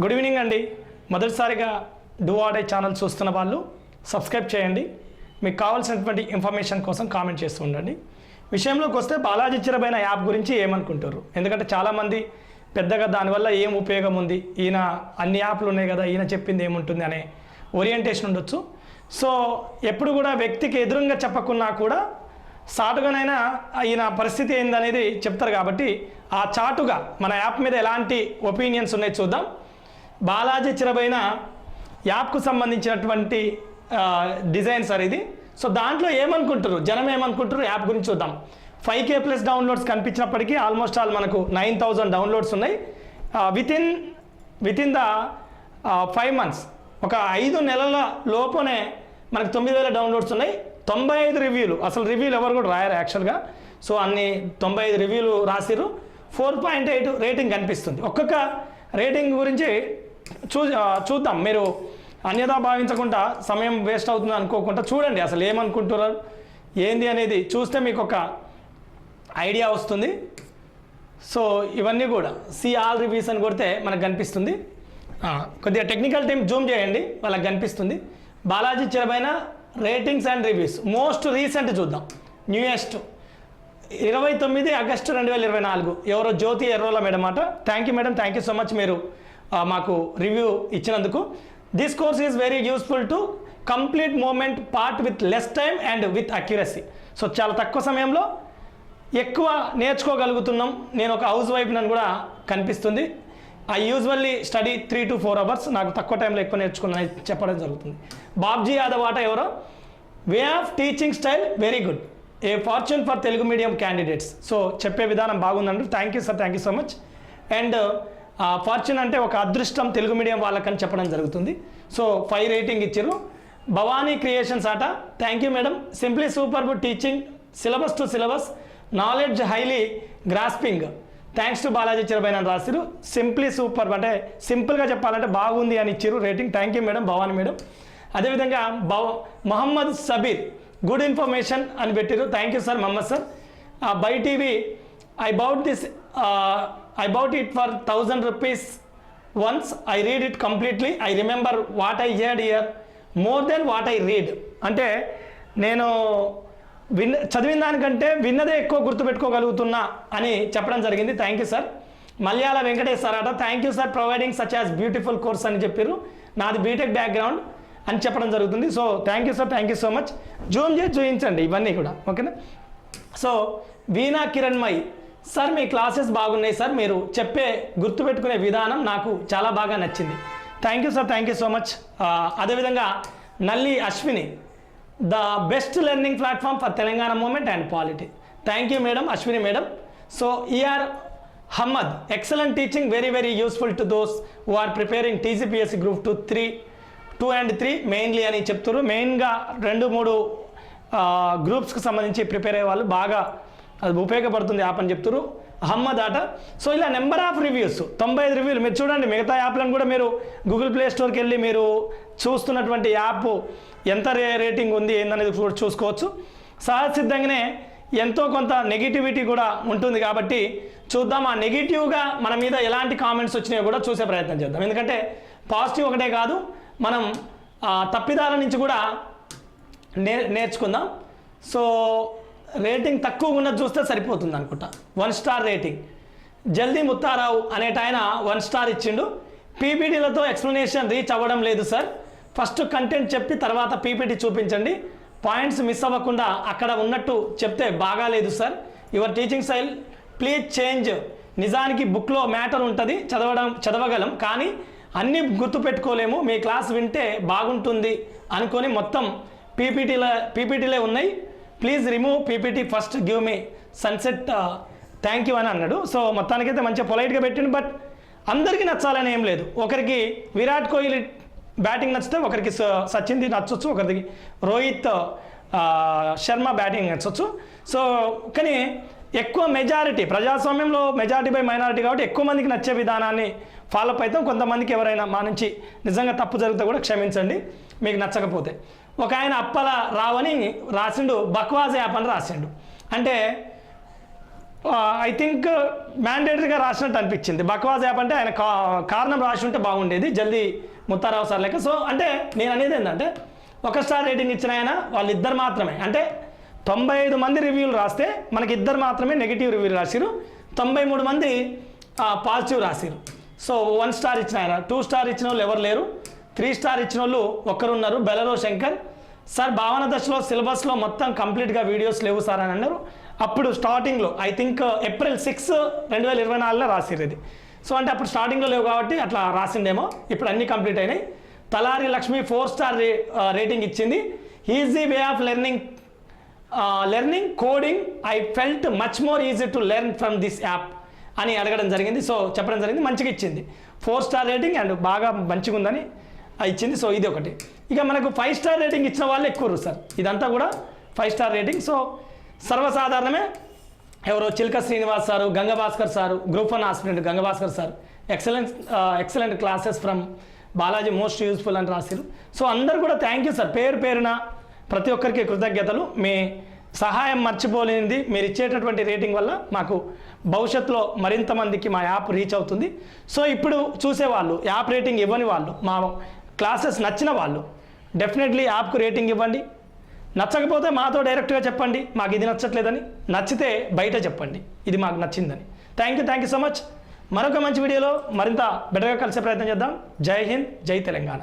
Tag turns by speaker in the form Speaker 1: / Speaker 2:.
Speaker 1: Good evening అండి. మొదటిసారిగా do ఆడే ఛానల్ చూస్తున్న వాళ్ళు సబ్స్క్రైబ్ చేయండి. మీకు కావాల్సినటువంటి ఇన్ఫర్మేషన్ కోసం కామెంట్ చేస్తూ ఉండండి. విషయంలోకి వస్తే బాలాజీ చిరబైన యాప్ గురించి ఏమనుకుంటారు? ఎందుకంటే చాలామంది పెద్దగా దానివల్ల ఏం ఉపయోగం ఉంది? ఈయన అన్ని యాప్లు ఉన్నాయి కదా ఈయన చెప్పింది ఏముంటుంది అనే ఓరియంటేషన్ ఉండొచ్చు. సో ఎప్పుడు కూడా వ్యక్తికి ఎదురుగా చెప్పకున్నా కూడా సాటుగానైనా ఈయన పరిస్థితి ఏందనేది చెప్తారు కాబట్టి ఆ చాటుగా మన యాప్ మీద ఎలాంటి ఒపీనియన్స్ ఉన్నాయి చూద్దాం. బాలాజీ చిరబైన యాప్కు సంబంధించినటువంటి డిజైన్ సార్ ఇది. సో దాంట్లో ఏమనుకుంటారు జనం ఏమనుకుంటారు యాప్ గురించి చూద్దాం. ఫైవ్ కే ప్లస్ డౌన్లోడ్స్ కనిపించినప్పటికీ ఆల్మోస్ట్ ఆల్ మనకు నైన్ థౌజండ్ డౌన్లోడ్స్ ఉన్నాయి. Within within the five months. ఒక ఐదు నెలల లోపునే మనకు తొమ్మిది వేల డౌన్లోడ్స్ ఉన్నాయి. తొంభై ఐదు రివ్యూలు. అసలు రివ్యూలు ఎవరు కూడా రాయరు యాక్చువల్గా. సో అన్ని తొంభై ఐదు రివ్యూలు రాసిరు ఫోర్ పాయింట్ ఎయిట్ రేటింగ్ కనిపిస్తుంది. ఒక్కొక్క రేటింగ్ గురించి చూ చూద్దాం. మీరు అన్యదా భావించకుండా సమయం వేస్ట్ అవుతుంది అనుకోకుండా చూడండి అసలు ఏమనుకుంటున్నారు ఏంది అనేది చూస్తే మీకు ఒక ఐడియా వస్తుంది. సో ఇవన్నీ కూడా సి ఆల్ రివ్యూస్ అని కొడితే మనకు కనిపిస్తుంది. కొద్దిగా టెక్నికల్ టీమ్ జూమ్ చేయండి వాళ్ళకి కనిపిస్తుంది. Balaji చిరబైన ratings and reviews. Most recent చూద్దాం. న్యూయెస్ట్. ఇరవై తొమ్మిది ఆగస్టు రెండు వేల ఇరవై నాలుగు. ఎవరో జ్యోతి ఎర్రోల మేడం అట. Thank you madam thank you so much మీరు మాకు రివ్యూ ఇచ్చినందుకు. This course is very useful to complete movement part with less time and with accuracy so చాలా తక్కువ సమయంలో ఎక్కువ నేర్చుకోగలుగుతున్నాం. నేను ఒక హౌస్ వైఫ్ నన్ను కూడా కనిపిస్తుంది. I usually study three to four hours నాకు తక్కువ టైంలో ఎక్కువ నేర్చుకున్నాయి చెప్పడం జరుగుతుంది. బాబ్జీ యాదవ్ ఆట ఎవరో? Way of teaching style very good a fortune for Telugu medium candidates so చెప్పే విధానం బాగుందండి. Thank you sir thank you so much and fortune అంటే ఒక అదృష్టం తెలుగు మీడియం వాళ్ళకని చెప్పడం జరుగుతుంది. సో ఫైవ్ రేటింగ్ ఇచ్చారు భవానీ క్రియేషన్స్ ఆట. Thank you madam simply super teaching syllabus to syllabus knowledge highly grasping thanks to Balaji చిరబైన రాసిరు సింప్లీ సూపర్ అంటే సింపుల్గా చెప్పాలంటే బాగుంది అని ఇచ్చారు rating thank you madam Bhavani madam అదేవిధంగా బవ మహమ్మద్ సబీర్. గుడ్ ఇన్ఫర్మేషన్ అని పెట్టారు thank you sir Mohammed sir by TV I bought this I bought it for thousand rupees once I read it completely I remember what I had hear more than what I read అంటే నేను విన్న చదివిన దానికంటే విన్నదే ఎక్కువ గుర్తుపెట్టుకోగలుగుతున్నా అని చెప్పడం జరిగింది. Thank you sir Malayala Venkatesh sir అట thank you sir providing such as beautiful course అని చెప్పారు నాది బీటెక్ బ్యాక్గ్రౌండ్ అని చెప్పడం జరుగుతుంది. So thank you sir thank you so much zoom చేసి చూపించండి ఇవన్నీ కూడా. ఓకేనా సో వీణా కిరణ్మయ్ సార్ మీ క్లాసెస్ బాగున్నాయి సార్ మీరు చెప్పే గుర్తుపెట్టుకునే విధానం నాకు చాలా బాగా నచ్చింది. Thank you sir thank you so much అదేవిధంగా Nalli Ashwini the best learning platform for Telangana movement and polity thank you madam Ashwini madam so ER Hamad excellent teaching very very useful to those who are preparing TGPSC group two three two and three mainly అని చెప్తారు మెయిన్గా రెండు మూడు గ్రూప్స్కి సంబంధించి prepare అయ్యే వాళ్ళు బాగా అది ఉపయోగపడుతుంది యాప్ అని చెప్తారు అహమ్మద్ ఆట. సో ఇలా నెంబర్ ఆఫ్ రివ్యూస్ తొంభై ఐదు రివ్యూలు మీరు చూడండి మిగతా యాప్లను కూడా మీరు గూగుల్ ప్లే స్టోర్కి వెళ్ళి మీరు చూస్తున్నటువంటి యాప్ ఎంత రే రేటింగ్ ఉంది ఏందనేది కూడా చూసుకోవచ్చు. సహజసిద్ధంగానే ఎంతో కొంత నెగిటివిటీ కూడా ఉంటుంది కాబట్టి చూద్దాం. ఆ నెగిటివ్గా మన మీద ఎలాంటి కామెంట్స్ వచ్చినాయో కూడా చూసే ప్రయత్నం చేద్దాం. ఎందుకంటే పాజిటివ్ ఒకటే కాదు మనం ఆ, తప్పిదాల నుంచి కూడా నే నేర్చుకుందాం. సో రేటింగ్ తక్కువ ఉన్నది చూస్తే సరిపోతుంది అనుకుంటా. వన్ స్టార్ రేటింగ్ జల్దీ ముత్తారావు అనేట ఆయన వన్ స్టార్ ఇచ్చిండు. పీపీటీలతో ఎక్స్ప్లెనేషన్ రీచ్ అవ్వడం లేదు సార్ ఫస్ట్ కంటెంట్ చెప్పి తర్వాత పీపీటీ చూపించండి. పాయింట్స్ మిస్ అవ్వకుండా అక్కడ ఉన్నట్టు చెప్తే బాగాలేదు sir your teaching style please change నిజానికి బుక్లో మ్యాటర్ ఉంటుంది చదవడం చదవగలం. కానీ అన్నీ గుర్తుపెట్టుకోలేము. మీ క్లాస్ వింటే బాగుంటుంది అనుకొని మొత్తం పీపీటీల పీపీటీలే ఉన్నాయి. Please remove PPT first give me sunset thank you అని అన్నాడు. సో మొత్తానికైతే మంచిగా పొలైట్గా పెట్టిండు బట్ అందరికీ నచ్చాలని ఏం లేదు. ఒకరికి విరాట్ కోహ్లీ బ్యాటింగ్ నచ్చితే ఒకరికి స- సచిన్ది నచ్చొచ్చు ఒకరికి రోహిత్ శర్మ బ్యాటింగ్ నచ్చొచ్చు. సో కానీ ఎక్కువ మెజారిటీ ప్రజాస్వామ్యంలో మెజారిటీ బై మైనారిటీ కాబట్టి ఎక్కువ మందికి నచ్చే విధానాన్ని ఫాలో అవుతాం. కొంతమందికి ఎవరైనా మా నుంచి నిజంగా తప్పు జరిగితే కూడా క్షమించండి. మీకు నచ్చకపోతే. ఒక ఆయన అప్పల రావని రాసిండు బక్వాజ్ యాప్ అని రాసిండు. అంటే ఐ థింక్ మ్యాండేటరీగా రాసినట్టు అనిపించింది. బక్వాజ్ యాప్ అంటే ఆయన కా- కారణం రాసి ఉంటే బాగుండేది జల్దీ ముత్తారావు సార్ లెక్క. సో అంటే నేను అనేది ఏంటంటే ఒక స్టార్ రేటింగ్ ఇచ్చిన ఆయన వాళ్ళిద్దరు మాత్రమే. అంటే తొంభై ఐదు మంది రివ్యూలు రాస్తే మనకి ఇద్దరు మాత్రమే నెగిటివ్ రివ్యూలు రాసిరు. తొంభై మూడు మంది పాజిటివ్ రాసిరు. సో వన్ స్టార్ ఇచ్చిన ఆయన. టూ స్టార్ ఇచ్చిన వాళ్ళు ఎవరు లేరు. త్రీ స్టార్ ఇచ్చిన వాళ్ళు ఒక్కరు ఉన్నారు బెలరో శంకర్. సార్ భావన దశలో సిలబస్లో మొత్తం కంప్లీట్గా వీడియోస్ లేవు సార్ అని అన్నారు. అప్పుడు స్టార్టింగ్లో ఐ థింక్ ఏప్రిల్ సిక్స్ రెండు వేల ఇరవై నాలుగులో రాసిరు ఇది. సో అంటే అప్పుడు స్టార్టింగ్లో లేవు కాబట్టి అట్లా రాసిండేమో. ఇప్పుడు అన్నీ కంప్లీట్ అయినాయి. తలారి లక్ష్మి ఫోర్ స్టార్ రే రేటింగ్ ఇచ్చింది. Easy way of learning learning coding I felt much more easy to learn from this app అని అడగడం జరిగింది. సో చెప్పడం జరిగింది. మంచిగా ఇచ్చింది. ఫోర్ స్టార్ రేటింగ్ అండ్ బాగా మంచిగా ఉందని ఇచ్చింది. సో ఇది ఒకటి. ఇక మనకు ఫైవ్ స్టార్ రేటింగ్ ఇచ్చిన వాళ్ళు ఎక్కువ సార్. ఇదంతా కూడా ఫైవ్ స్టార్ రేటింగ్ సో సర్వసాధారణమే ఎవరో Chilka Srinivas sir Gangabhaskar sir group one aspirant Gangabhaskar sir. Excellent excellent classes from Balaji most useful అని రాశారు సో అందరు కూడా థ్యాంక్ యూ సార్ పేరు పేరున ప్రతి ఒక్కరికి కృతజ్ఞతలు. మీ సహాయం మర్చిపోలేనిది మీరు ఇచ్చేటటువంటి రేటింగ్ వల్ల మాకు భవిష్యత్తులో మరింత మందికి మా యాప్ రీచ్ అవుతుంది. సో ఇప్పుడు చూసేవాళ్ళు యాప్ రేటింగ్ ఇవ్వని వాళ్ళు మా క్లాసెస్ నచ్చిన వాళ్ళు డెఫినెట్లీ యాప్కు రేటింగ్ ఇవ్వండి. నచ్చకపోతే మాతో డైరెక్ట్గా చెప్పండి మాకు ఇది నచ్చట్లేదని. నచ్చితే బయట చెప్పండి ఇది మాకు నచ్చిందని. Thank you thank you so much మరొక మంచి వీడియోలో మరింత బెటర్గా కలిసే ప్రయత్నం చేద్దాం. జై హింద్ జై తెలంగాణ.